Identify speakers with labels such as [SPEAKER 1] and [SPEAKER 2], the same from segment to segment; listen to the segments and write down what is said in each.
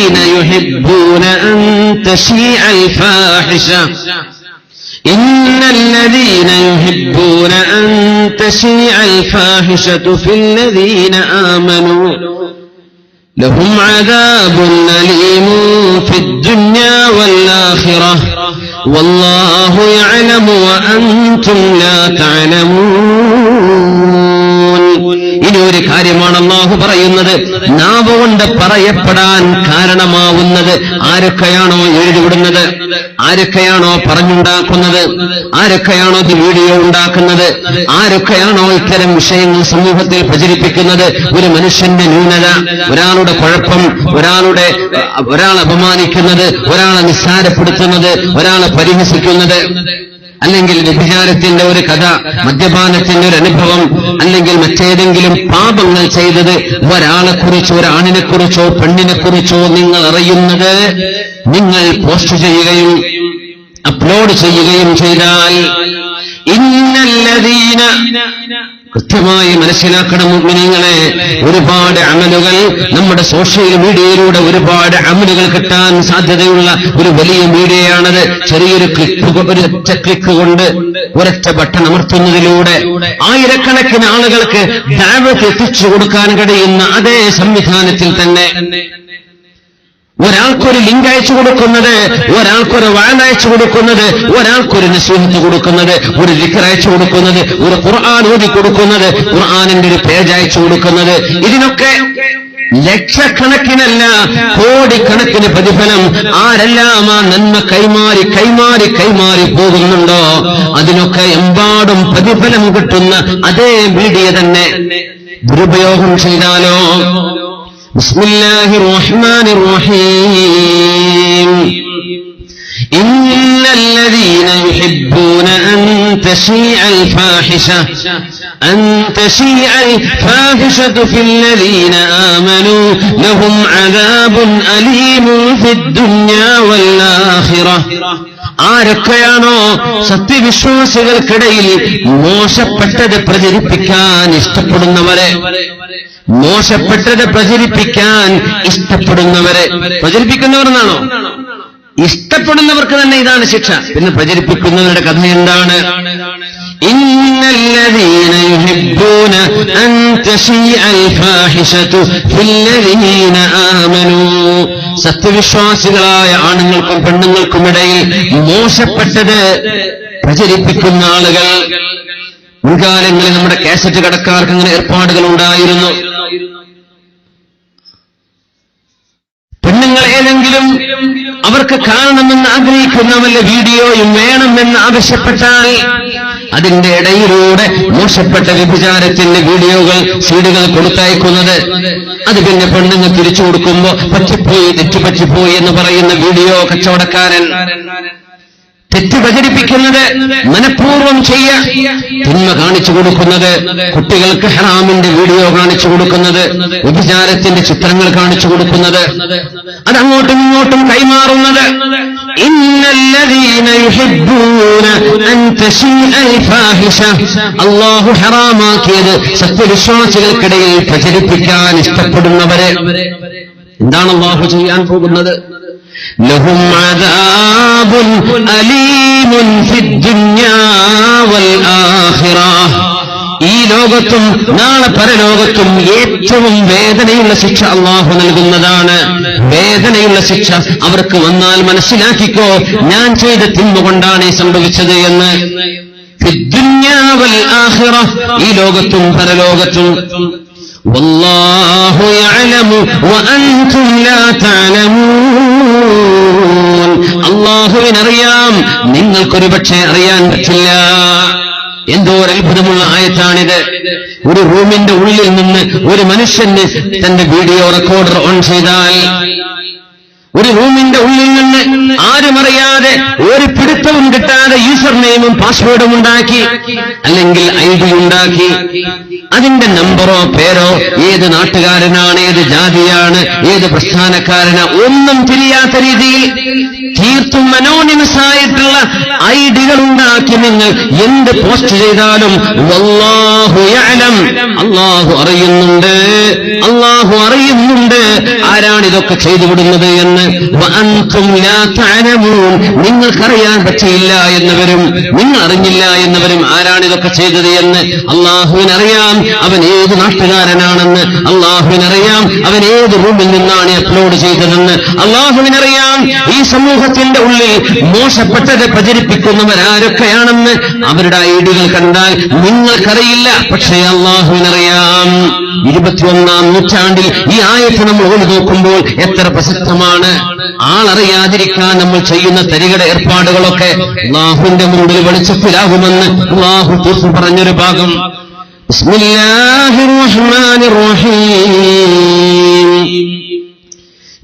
[SPEAKER 1] الذين يحبون أن تشيع الفاحشة. إن الذين يحبون أن تشيع الفاحشة في الذين آمنوا لهم عذاب أليم في الدنيا والآخرة. والله يعلم وأنتم لا تعلمون. ഒരു കാര്യമാണ് അള്ളാഹു പറയുന്നത്. നാവ് കൊണ്ട് പറയപ്പെടാൻ കാരണമാവുന്നത് ആരൊക്കെയാണോ എഴുതിവിടുന്നത്? ആരൊക്കെയാണോ പറഞ്ഞുണ്ടാക്കുന്നത്? ആരൊക്കെയാണോ ഇത് വീഡിയോ ഉണ്ടാക്കുന്നത്? ആരൊക്കെയാണോ ഇത്തരം വിഷയങ്ങൾ സമൂഹത്തിൽ പ്രചരിപ്പിക്കുന്നത്? ഒരു മനുഷ്യന്റെ ന്യൂനത ഒരാളുടെ കുഴപ്പം ഒരാളുടെ ഒരാൾ അപമാനിക്കുന്നത് ഒരാളെ നിസ്സാരപ്പെടുത്തുന്നത് ഒരാളെ പരിഹസിക്കുന്നത്. അല്ലെങ്കിൽ വ്യഭിചാരത്തിന്റെ ഒരു കഥ മദ്യപാനത്തിന്റെ ഒരു അനുഭവം അല്ലെങ്കിൽ മറ്റേതെങ്കിലും പാപങ്ങൾ ചെയ്തത് ഒരാളെക്കുറിച്ചോ ഒരാണിനെക്കുറിച്ചോ ഒരാണിനെ കുറിച്ചോ പെണ്ണിനെ കുറിച്ചോ നിങ്ങൾ അറിയുന്നത് നിങ്ങൾ പോസ്റ്റ് ചെയ്യുകയും അപ്ലോഡ് ചെയ്യുകയും ചെയ്താൽ കൃത്യമായി മനസ്സിലാക്കണം മുഗ്മിനീങ്ങളെ. ഒരുപാട് അമലുകൾ നമ്മുടെ സോഷ്യൽ മീഡിയയിലൂടെ ഒരുപാട് അമലുകൾ കിട്ടാൻ സാധ്യതയുള്ള ഒരു വലിയ മീഡിയയാണത്. ചെറിയൊരു ക്ലിക്ക് ഒരു ഒറ്റ ക്ലിക്ക് കൊണ്ട് ഒരൊറ്റ ബട്ടൺ അമർത്തുന്നതിലൂടെ ആയിരക്കണക്കിന് ആളുകൾക്ക് ദാവത്ത് എത്തിച്ചു കൊടുക്കാൻ കഴിയുന്ന അതേ സംവിധാനത്തിൽ തന്നെ ഒരാൾക്കൊരു ലിങ്ക് അയച്ചു കൊടുക്കുന്നത് ഒരാൾക്കൊരു വാൻ അയച്ചു കൊടുക്കുന്നത് ഒരാൾക്കൊരു നസീഹത്ത് കൊടുക്കുന്നത് ഒരു ലിക്കർ അയച്ചു കൊടുക്കുന്നത് ഒരു ഖുർആൻ ഊതി കൊടുക്കുന്നത് ഖുർആാനിന്റെ ഒരു പേജ് അയച്ചു കൊടുക്കുന്നത്. ഇതിനൊക്കെ ലക്ഷക്കണക്കിനല്ല കോടിക്കണക്കിന് പ്രതിഫലം ആരെല്ലാം ആ നന്മ കൈമാറി കൈമാറി കൈമാറി പോകുന്നുണ്ടോ? അതിനൊക്കെ എമ്പാടും പ്രതിഫലം കിട്ടുന്ന അതേ മീഡിയ തന്നെ ദുരുപയോഗം ചെയ്താലോ? بسم الله الرحمن الرحيم. إن الذين يحبون أن تشيع الفاحشة أن تشيع الفاحشة في الذين آمنوا لهم عذاب أليم في الدنيا والآخرة ആരൊക്കെയാണോ സത്യവിശ്വാസികൾക്കിടയിൽ മോശപ്പെട്ടത് പ്രചരിപ്പിക്കാൻ ഇഷ്ടപ്പെടുന്നവരെ മോശപ്പെട്ടത് പ്രചരിപ്പിക്കാൻ ഇഷ്ടപ്പെടുന്നവരെ പ്രചരിപ്പിക്കുന്നവർ എന്നാണോ ഇഷ്ടപ്പെടുന്നവർക്ക് തന്നെ ഇതാണ് ശിക്ഷ പിന്നെ പ്രചരിപ്പിക്കുന്നവരുടെ കഥ എന്താണ് إن الذين يحبون أن تشيع الفاحشة في الذين آمنوا സത്യവിശ്വാസികളായ ആണുങ്ങൾക്കും പെണ്ണുങ്ങൾക്കും ഇടയിൽ മോശപ്പെട്ടത് പ്രചരിപ്പിക്കുന്ന ആളുകൾ മുൻകാലങ്ങളിൽ നമ്മുടെ കാസറ്റ് കടക്കാർക്ക് അങ്ങനെ ഏർപ്പാടുകൾ ഉണ്ടായിരുന്നു ഏതെങ്കിലും അവർക്ക് കാണണമെന്ന് ആഗ്രഹിക്കുന്ന വല്ല വീഡിയോയും വേണമെന്ന് ആവശ്യപ്പെട്ടാൽ അതിന്റെ ഇടയിലൂടെ മോശപ്പെട്ട വ്യഭിചാരത്തിന്റെ വീഡിയോകൾ സീഡുകൾ കൊടുത്തയക്കുന്നത്. അത് പിന്നെ പെണ്ണുങ്ങൾ തിരിച്ചു കൊടുക്കുമ്പോ പറ്റിപ്പോയി തെറ്റുപറ്റിപ്പോയി എന്ന് പറയുന്ന വീഡിയോ കച്ചവടക്കാരൻ തെറ്റിദ്ധരിപ്പിക്കുന്നത് മനഃപൂർവം ചെയ്യ തിന്മ കാണിച്ചു കൊടുക്കുന്നത് കുട്ടികൾക്ക് ഹറാമിന്റെ വീഡിയോ കാണിച്ചു കൊടുക്കുന്നത് വ്യഭിചാരത്തിന്റെ ചിത്രങ്ങൾ കാണിച്ചു കൊടുക്കുന്നത് അതങ്ങോട്ടും ഇങ്ങോട്ടും കൈമാറുന്നത്. അള്ളാഹു ഹറാമാക്കിയത് സത്യവിശ്വാസികൾക്കിടയിൽ പ്രചരിപ്പിക്കാൻ ഇഷ്ടപ്പെടുന്നവരെ. എന്താണ് അള്ളാഹു ചെയ്യാൻ പോകുന്നത്? ലഹും അലി ഈ ലോകത്തും നാളെ പരലോകത്തും ഏറ്റവും വേദനയുള്ള ശിക്ഷ അള്ളാഹു നൽകുന്നതാണ്. വേദനയുള്ള ശിക്ഷ അവർക്ക് വന്നാൽ മനസ്സിലാക്കിക്കോ ഞാൻ ചെയ്ത തിന്മ കൊണ്ടാണ് ഈ സംഭവിച്ചത് എന്ന്. ഈ ലോകത്തും പരലോകത്തും والله يعلم وأنتم لا تعلمون അള്ളാഹുവിനറിയാം നിങ്ങൾക്കൊരു പക്ഷേ അറിയാൻ പറ്റില്ല എന്തോ ഒരു അത്ഭുതമുള്ള ആയത്താണിത് ഒരു റൂമിന്റെ ഉള്ളിൽ നിന്ന് ഒരു മനുഷ്യന് തന്റെ വീഡിയോ റെക്കോർഡർ ഓൺ ചെയ്താൽ ഒരു റൂമിന്റെ ഉള്ളിൽ നിന്ന് ആരും അറിയാതെ ഒരു പിടുത്തവും കിട്ടാതെ യൂസർ നെയിമും പാസ്വേഡും ഉണ്ടാക്കി അല്ലെങ്കിൽ ഐ ഡി ഉണ്ടാക്കി. അതിന്റെ നമ്പറോ പേരോ ഏത് നാട്ടുകാരനാണ് ഏത് ജാതിയാണ് ഏത് പ്രസ്ഥാനക്കാരനാ ഒന്നും തിരിയാത്ത രീതിയിൽ തീർത്തും അനോണിമസ് ആയിട്ടുള്ള ഐഡികൾ ഉണ്ടാക്കി നിങ്ങൾ എന്ത് പോസ്റ്റ് ചെയ്താലും അള്ളാഹു അറിയുന്നുണ്ട്. അള്ളാഹു അറിയുന്നുണ്ട്. ആരാണ് ഇതൊക്കെ ചെയ്തു വിടുന്നത് എന്ന് തഅലമൂൻ നിങ്ങൾക്കറിയാൻ പറ്റിയില്ല എന്നവരും നിങ്ങൾ അറിഞ്ഞില്ല എന്നവരും ആരാണ് ഇതൊക്കെ ചെയ്തത് എന്ന് അള്ളാഹുവിനറിയാം. അവൻ ഏത് നാട്ടുകാരനാണെന്ന് അള്ളാഹുവിനറിയാം. അവൻ ഏത് റൂമിൽ നിന്നാണ് അപ്ലോഡ് ചെയ്തതെന്ന് അള്ളാഹുവിനറിയാം. ഈ സമൂഹത്തിന്റെ ഉള്ളിൽ മോശപ്പെട്ടത് പ്രചരിപ്പിക്കുന്നവരാരൊക്കെയാണെന്ന് അവരുടെ ഐഡികൾ കണ്ടാൽ നിങ്ങൾക്കറിയില്ല പക്ഷേ അള്ളാഹുവിനറിയാം. ഇരുപത്തിയൊന്നാം നൂറ്റാണ്ടിൽ ഈ ആയത്ത് നമ്മൾ ഓടി നോക്കുമ്പോൾ എത്ര പ്രശസ്തമാണ് ആളറിയാതിരിക്കാൻ നമ്മൾ ചെയ്യുന്ന തരികട ഏർപ്പാടുകളൊക്കെ ലാഹുവിന്റെ മുമ്പിൽ വെളിച്ചത്തിലാകുമെന്ന് ലാഹു തീർപ്പ് പറഞ്ഞൊരു ഭാഗം.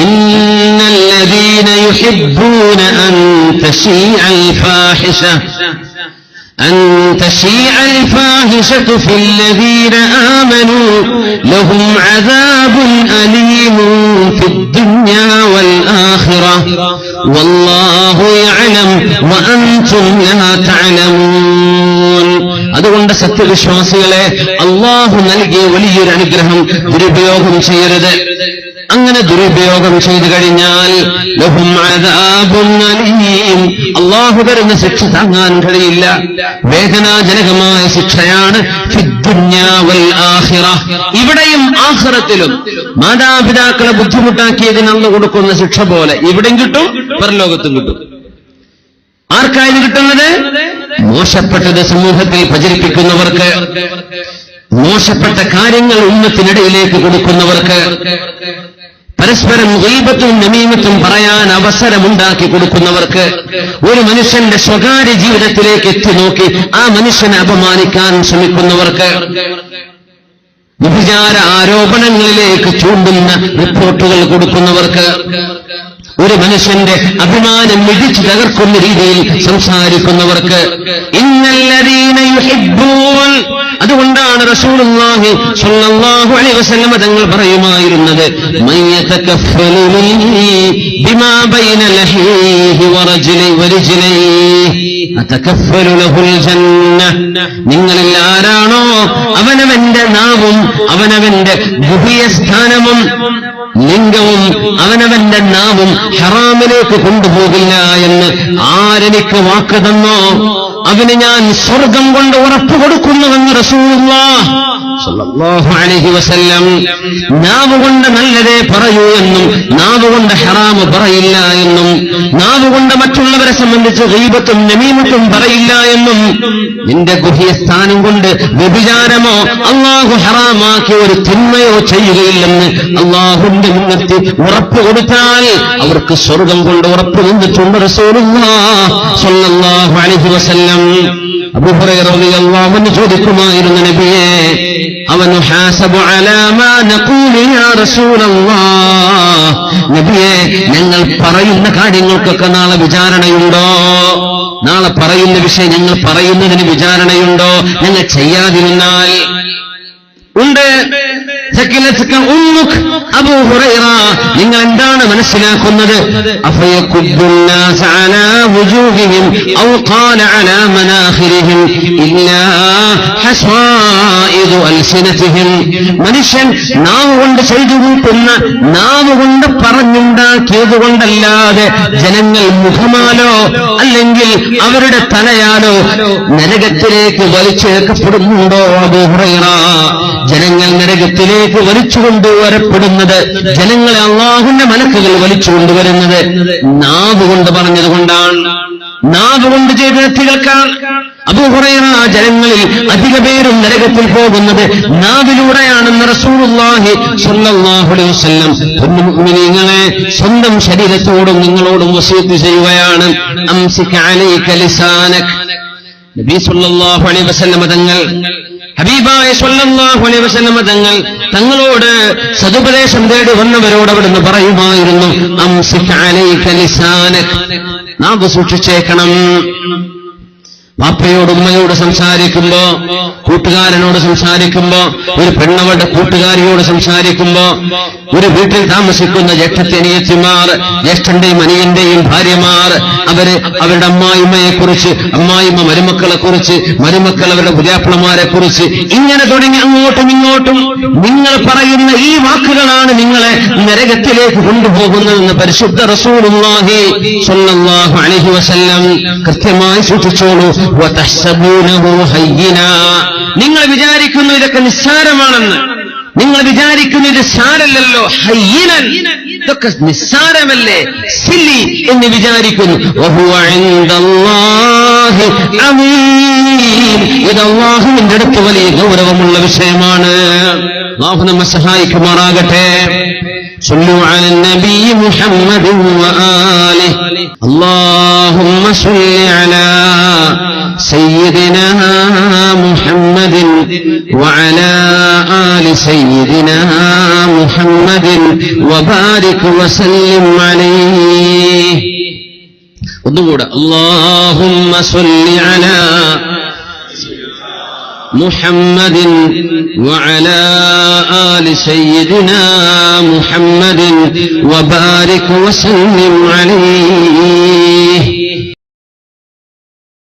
[SPEAKER 1] ഇന്നല്ലദീന യുഹിബ്ബൂന അൻ തശീഅൽ ഫാഹിഷ. أن تشيع الفاحشة أن تشيع الفاحشة في الذين آمنوا لهم عذاب أليم في الدنيا والآخرة والله يعلم وأنتم لا تعلمون അതുകൊണ്ട് സത്യവിശ്വാസികളെ അള്ളാഹു നൽകിയ വലിയൊരു അനുഗ്രഹം ദുരുപയോഗം ചെയ്യരുത് അങ്ങനെ ദുരുപയോഗം ചെയ്തു കഴിഞ്ഞാൽ. അള്ളാഹു തരുന്ന ശിക്ഷ താങ്ങാൻ കഴിയില്ല. വേദനാജനകമായ ശിക്ഷയാണ്. ഇവിടെയും ആഹ്റത്തിലും മാതാപിതാക്കളെ ബുദ്ധിമുട്ടാക്കിയതിന് അന്ന് കൊടുക്കുന്ന ശിക്ഷ പോലെ ഇവിടെയും കിട്ടും പരലോകത്തും കിട്ടും. ആർക്കായത് കിട്ടുന്നത്? മോശപ്പെട്ടത് സമൂഹത്തിൽ പ്രചരിപ്പിക്കുന്നവർക്ക്. മോശപ്പെട്ട കാര്യങ്ങൾ ഉമ്മത്തിനിടയിലേക്ക് കൊടുക്കുന്നവർക്ക്. പരസ്പരം ഗീബത്തും നമീമത്തും പറയാൻ അവസരമുണ്ടാക്കി കൊടുക്കുന്നവർക്ക് ഒരു മനുഷ്യന്റെ സ്വകാര്യ ജീവിതത്തിലേക്ക് എത്തി നോക്കി ആ മനുഷ്യനെ അപമാനിക്കാൻ ശ്രമിക്കുന്നവർക്ക് വിഭിചാര ആരോപണങ്ങളിലേക്ക് ചൂണ്ടുന്ന റിപ്പോർട്ടുകൾ കൊടുക്കുന്നവർക്ക് ഒരു മനുഷ്യന്റെ അഭിമാനം ഇടിച്ചു തകർക്കുന്ന രീതിയിൽ സംസാരിക്കുന്നവർക്ക് അതുകൊണ്ടാണ് റസൂലുള്ളാഹി സ്വല്ലല്ലാഹു അലൈഹി വസല്ലം തങ്ങൾ പറയുമായിരുന്നത് ബിമാ ബൈന അതകഫലു ലഹുൽ ജന്ന. നിങ്ങളിൽ ആരാണോ അവനവന്റെ നാവും അവനവന്റെ ഗുഹ്യ സ്ഥാനവും ലിംഗവും അവനവന്റെ നാവും ഹറാമിലേക്ക് കൊണ്ടുപോകില്ല എന്ന് ആരെനിക്ക് വാക്ക് തന്നോ? അവന് ഞാൻ സ്വർഗം കൊണ്ട് ഉറപ്പ് കൊടുക്കുന്നുവെന്ന് റസൂലുള്ളാഹ് വസല്ലം നാവ് കൊണ്ട് നല്ലതേ പറയൂ എന്നും നാവ് കൊണ്ട് ഹറാമ് പറയില്ല എന്നും നാവ് കൊണ്ട് മറ്റുള്ളവരെ സംബന്ധിച്ച് ദൈവത്തും നമീമത്തും പറയില്ല എന്നും നിന്റെ ഗുഹ്യ സ്ഥാനം കൊണ്ട് വ്യഭിചാരമോ അള്ളാഹു ഹറാമാക്കി ഒരു തിന്മയോ ചെയ്യുകയില്ലെന്ന് അള്ളാഹുന്റെ മുന്നത്തിൽ ഉറപ്പ് കൊടുത്താൽ അവർക്ക് സ്വർഗം കൊണ്ട് ഉറപ്പ് നിന്നിട്ടുണ്ട് റസൂലുള്ളാഹ് വസല്ലം. അലാമാ നഖൂലു യാ ഞങ്ങൾ പറയുന്ന കാര്യങ്ങൾക്കൊക്കെ നാളെ വിചാരണയുണ്ടോ? നാളെ പറയുന്ന വിഷയം ഞങ്ങൾ പറയുന്നതിന് വിചാരണയുണ്ടോ? ഞങ്ങൾ ചെയ്യാതിരുന്നാൽ. ഉണ്ട്. നിങ്ങൾ എന്താണ് മനസ്സിലാക്കുന്നത്? മനുഷ്യൻ നാവ് കൊണ്ട് ചെയ്തു കൂട്ടുന്ന നാവ് കൊണ്ട് പറഞ്ഞുണ്ടാക്കിയത് കൊണ്ടല്ലാതെ ജനങ്ങൾ മുഖമാലോ അല്ലെങ്കിൽ അവരുടെ തലയാലോ നരകത്തിലേക്ക് വലിച്ചേക്കപ്പെടുന്നുണ്ടോ അബൂ ഹുറൈറ? ജനങ്ങൾ നരകത്തിലേക്ക് വലിച്ചു കൊണ്ടുവരപ്പെടുന്നത് ജനങ്ങളെ അള്ളാഹുന്റെ മലക്കുകൾ വലിച്ചു കൊണ്ടുവരുന്നത് നാവ് കൊണ്ട് പറഞ്ഞതുകൊണ്ടാണ് നാവ് കൊണ്ട് ചെയ്ത തെറ്റുകൾക്കാണ്. അബൂഹുറൈറ ജനങ്ങളിൽ അധിക പേരും നരകത്തിൽ പോകുന്നത് നാവിലൂടെയാണെന്ന് റസൂലുള്ളാഹി സ്വല്ലല്ലാഹു അലൈഹി വസല്ലം. സ്വന്തം ശരീരത്തോടും നിങ്ങളോടും വസീത്ത് ചെയ്യുകയാണ്. അംസിക അലൈക ലിസാനക്. നബി സ്വല്ലല്ലാഹു അലൈഹി വസല്ലം തങ്ങൾ ഹബീബായ സ്വല്ലാഹു അലൈഹി വസല്ലമ തങ്ങൾ തങ്ങളോട് സതുപദേശം തേടി വന്നവരോട് അവിടുന്ന് പറയുമായിരുന്നു നാം സൂക്ഷിച്ചേക്കണം. പാപ്പയോട് ഉമ്മയോട് സംസാരിക്കുമ്പോ കൂട്ടുകാരനോട് സംസാരിക്കുമ്പോ ഒരു പെണ്ണവളുടെ കൂട്ടുകാരിയോട് സംസാരിക്കുമ്പോ ഒരു വീട്ടിൽ താമസിക്കുന്ന ജ്യേഷ്ഠത്തിനിയത്തിമാർ ജ്യേഷ്ഠന്റെയും അനിയന്റെയും ഭാര്യമാർ അവർ അവരുടെ അമ്മായിമ്മയെ കുറിച്ച് അമ്മായിമ്മ മരുമക്കളെ കുറിച്ച് മരുമക്കൾ അവരുടെ പുതിയാപ്പിളമാരെ കുറിച്ച് ഇങ്ങനെ തുടങ്ങി അങ്ങോട്ടും ഇങ്ങോട്ടും നിങ്ങൾ പറയുന്ന ഈ വാക്കുകളാണ് നിങ്ങളെ നരകത്തിലേക്ക് കൊണ്ടുപോകുന്നതെന്ന് പരിശുദ്ധ റസൂലുള്ളാഹി സ്വല്ലല്ലാഹു അലൈഹി വസല്ലം കൃത്യമായി സൂക്ഷിച്ചോളൂ. നിങ്ങൾ വിചാരിക്കുന്നു ഇതൊക്കെ നിസ്സാരമാണെന്ന് നിങ്ങൾ വിചാരിക്കുന്നു ഇത് സാരല്ലല്ലോ ഹയ്യിനൻ ഇതൊക്കെ നിസ്സാരമല്ലേ സില്ലി എന്ന് വിചാരിക്കുന്നു വഹുവ ഇൻദല്ലാഹി അമീൻ. ഇത് അള്ളാഹുവിന്റെ അടുത്ത് വലിയ ഗൗരവമുള്ള വിഷയമാണ് അള്ളാഹു നമ്മെ സഹായിക്കുമാറാകട്ടെ صلوا على النبي محمد وآله اللهم صل على سيدنا محمد وعلى آل سيدنا محمد وبارك وسلم عليه ഒന്നുകൂടെ اللهم صل على محمد وعلى آل سيدنا محمد وبارك وسلم عليه